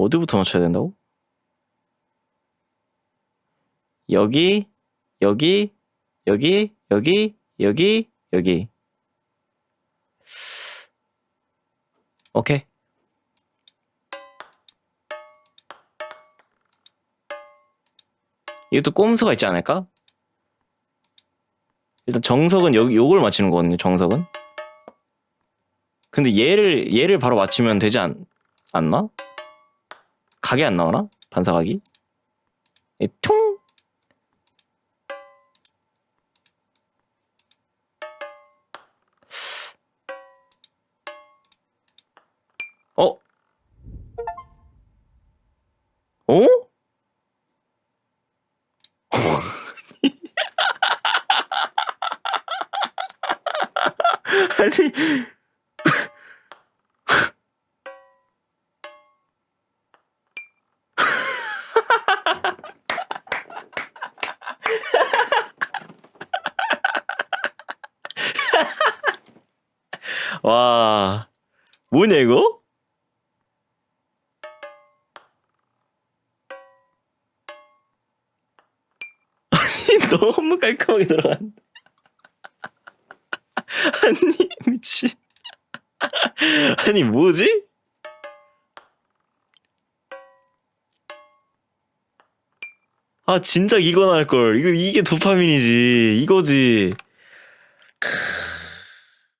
어디부터 맞춰야 된다고? 여기, 여기, 여기, 여기, 여기, 여기. 오케이. 이것도 꼼수가 있지 않을까? 일단 정석은 요, 요걸 맞히는 거거든요, 정석은. 근데 얘를, 얘를 바로 맞히면 되지 않, 않나? 각이 안 나오나? 반사각이? 예, 퉁! 어? 어? 아니 와 뭐냐 이거? 아니 너무 깔끔하게 들어간다 아니 미친. 아니 뭐지? 아 진짜 이거 나올 걸. 이거 이게 도파민이지. 이거지